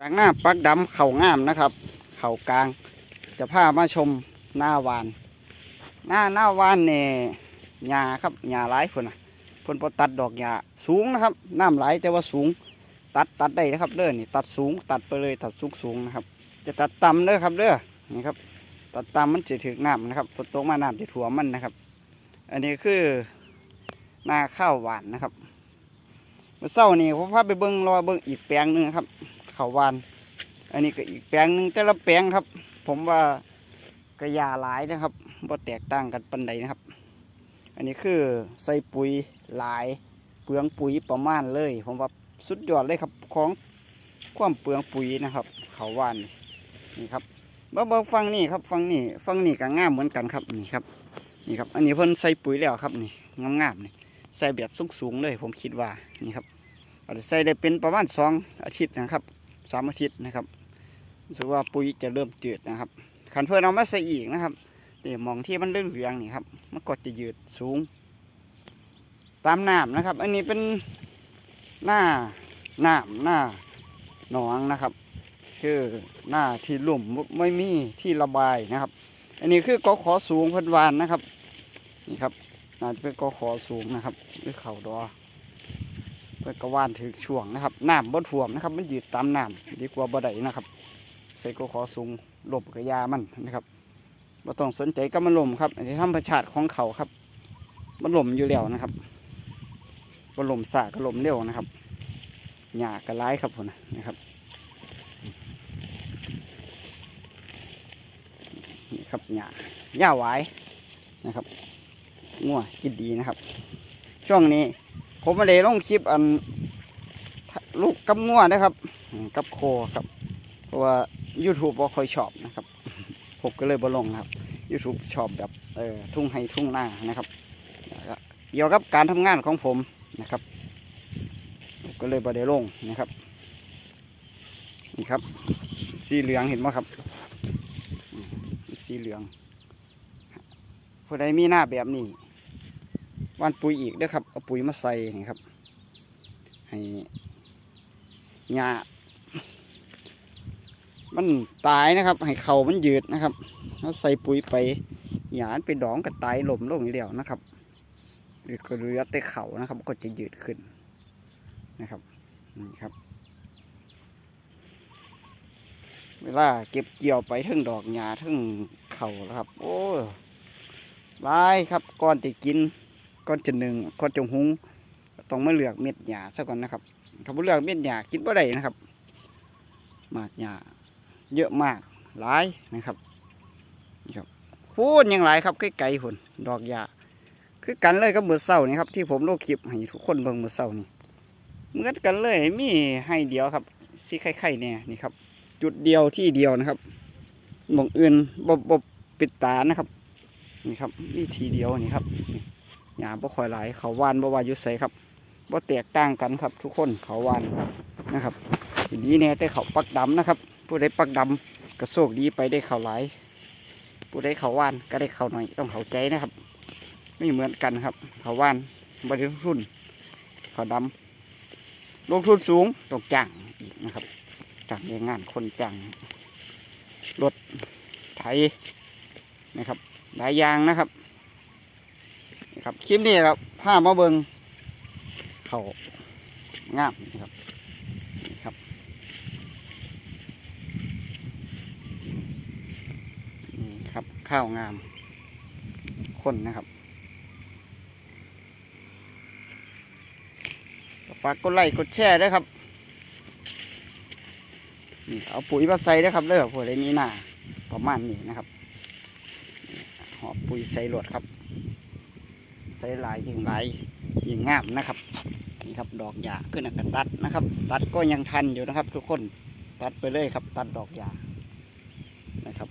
กลางหน้าปักดำเข่างามนะครับ เข่ากลาง จะพามาชมหน้าวาน หน้าหน้าวานเนี่ยหญ้าครับหญ้าหลายคนนะคนพอตัดดอกหญ้าสูงนะครับน้ำไหลแต่ว่าสูง ตัดตัดได้นะครับเด้อนี่ตัดสูงตัดไปเลยตัดสูงสูงนะครับ จะตัดต่ำเด้อครับเด้อนี่ครับ ตัดต่ำมันจะถึงน้ำนะครับฝนตกมาน้ำจะถ่วมมันนะครับ อันนี้คือหน้าข้าวหวานนะครับเมื่อเช้านี่ผมพาไปเบิ้งรอเบิ้งอีกแปลงหนึ่งครับ ขาววาน อันนี้ก็อีกแปลงหนึ่งแต่ละแปลงครับ ผมว่ากระยาหลายนะครับบ่แตกต่างกันปันใดนะครับ อันนี้คือใส่ปุ๋ยหลายเปลืองปุ๋ยประมาณเลย ผมว่าสุดยอดเลยครับของความเปลืองปุ๋ยนะครับ เขาววานนี่ครับบ่บ่ฟังนี่ครับฟังนี่ฟังนี่ก็ง่ามเหมือนกันครับนี่ครับนี่ครับ อันนี้เพิ่นใส่ปุ๋ยแล้วครับนี่งามๆนี่ใส่แบบสูงๆเลย ผมคิดว่านี่ครับอาจจะใส่ได้เป็นประมาณสองอาทิตย์นะครับ สามอาทิตย์นะครับรู้สึกว่าปุ๋ยจะเริ่มจืดนะครับขันเพื่อนเอามาใส่อีกนะครับนี่มองที่มันเรื่องเหลืองนี่ครับมันก็จะยืดสูง ตามน้ำนะครับ อันนี้เป็นหน้าน้ำหน้าหนองนะครับ คือหน้าที่ลุ่มไม่มีที่ระบายนะครับ อันนี้คือกอขอสูงพันวานนะครับนี่ครับน่าจะเป็นกอขอสูงนะครับหรือเข่าดอ เพื่อกระวานถึงช่วงนะครับน้ำบนถ่วมนะครับ มันยืดตามน้ำดีกว่าบ่ได้นะครับ ใส่กอขอสูงหลบกระยามันนะครับเราต้องสนใจกับมันลมครับอันนี้ธรรมชาติของเขาครับมันลมอยู่แล้วนะครับมันลมสาก็ลมเร็วนะครับหญ้ากระไล่ครับผมนะครับนี่ครับหญ้าหญ้าหวายนะครับงัวกินดีนะครับ ช่วงนี้ ผมมาเลยลงคลิปอันลูกกับงัวนะครับ กับโคครับ เพราะว่า YouTube บ่ค่อยชอบนะครับ ผมก็เลยบ่ลงครับ YouTube ชอบแบบเออทุ่งให้ทุ่งหน้านะครับเกี่ยวกับการทำงานของผมนะครับผมก็เลยบ่ได้ลงนะครับนี่ครับ สีเหลืองเห็นไหมครับ สีเหลืองผู้ใดมีหน้าแบบนี้ หวันปุ๋ยอีกเด้อครับเอาปุ๋ยมาใส่นี่ครับ ให้หญ้ามันตายนะครับ ให้เขามันยืดนะครับแล้วใส่ปุ๋ยไปหญ้านไปดองกับตายหล่มลงอย่เดียวนะครับหรือก็เหลือแต่เขานะครับ ก็จะยืดขึ้นนะครับนี่ครับ เวลาเก็บเกี่ยวไปทั้งดอกหญ้าทั้งเข่าแล้วครับ โอ้ลายครับก่อนจะกิน ก่อนจะหนึ่งก่อนจะหุงต้องมาเลือกเม็ดหญ้าซะก่อนนะครับถ้าบ่เลือกเม็ดหญ้ากินบ่ได้นะครับหมากหญ้าเยอะมากหลายนะครับนี่ครับพูดยังหลายครับใกล้ๆหุ่นดอกหญ้าคือกันเลยกับมือเศร้านี่ครับที่ผมโลกคลิปให้ทุกคนเบิ่งมือเศร้านี่เหมือนกันเลยมีให้เดียวครับสีไข่ๆเนี่ยนี่ครับ จุดเดียวที่เดียวนะครับมองอื่นบบบบปิดตานะครับ นี่ครับนี่ทีเดียวนี่ครับ หยาบ่ค่อยหลายเขาวานบ่ว่ายุใสครับบ่แตกต่างกันครับ ทุกคนเขาวานนะครับทีนี้เนี่ยได้เขาปักดำนะครับ ผู้ใดปักดำก็โชคดีไปได้เขาหลาย ผู้ใดเขาวานก็ได้เขาหน่อยต้องเขาใจนะครับ ไม่เหมือนกันครับ เขาวานบริลงทุนเขาดำลงทุนสูงต้องจ้างอีกนะครับจ้างแรงงานคนจ้างรถไถนะครับหลายอย่างนะครับ ครับ คลิปนี้ครับผ้ามาเบิงเขางามนะครับนี่ครับ นี่ครับข้าวงามคนนะครับฝากกดไลค์กดแชร์ด้วยครับนี่เอาปุ๋ยมาใส่ด้วยครับเด้อปุ๋ยได้มีหนาประมาณนี้นะครับ หอบปุ๋ยใส่รถครับ ส่หลายยิ่งหลายยิ่งงามนะครับนี่ครับดอกหญ้าขึ้นกันตัดนะครับ ตัดก็ยังทันอยู่นะครับ ทุกคนตัดไปเลยครับ ตัดดอกหญ้านะครับ